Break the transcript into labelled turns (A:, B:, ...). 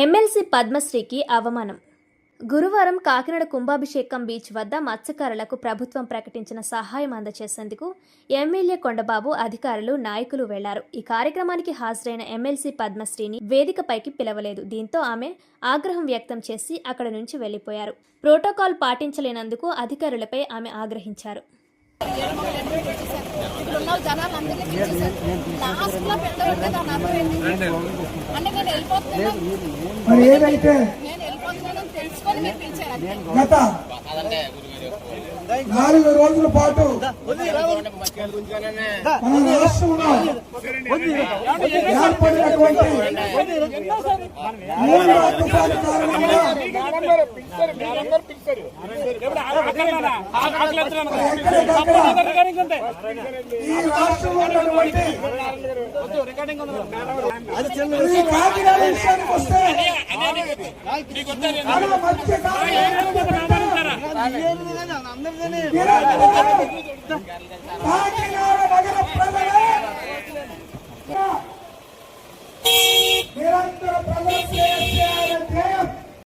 A: MLC పద్మశ్రీకి అవమానం. గురువారం Kakinada కుంభాభిషేకం beach వద్ద మత్స్యకారులకు ప్రభుత్వం ప్రకటించిన సహాయం అందజేసేందుకు ఎమ్మెల్యే కొండబాబు అధికారులు నాయకులు వెళ్ళారు. ఈ కార్యక్రమానికి హాజరైన ఎమ్మెల్సీ పద్మశ్రీని వేదికపైకి పిలవలేదు. దీంతో ఆమె ఆగ్రహం వ్యక్తం చేసి అక్కడ నుంచి వెళ్ళిపోయారు ప్రోటోకాల్ పాటించలేనందుకు అధికారులపై ఆమె ఆగ్రహించారు.
B: జనాలు అందరినీ పిలిచేశారు. లాస్ట్లో పెద్దవాడితే దాని అర్థం ఏంటి అంటే నేను వెళ్ళిపోతున్నాను. నేను తెలుసుకొని మీరు పిలిచారు
C: నాలుగు రోజుల పాటు మన రాష్ట్రంలో ఏర్పడినటువంటి మూడు తుఫాను కారణంగా ఎక్కడికక్కడ ఈ రాష్ట్రంలో ఉన్నటువంటి ఈ కాకినాడ విషయానికి వస్తే మధ్య కాలంలో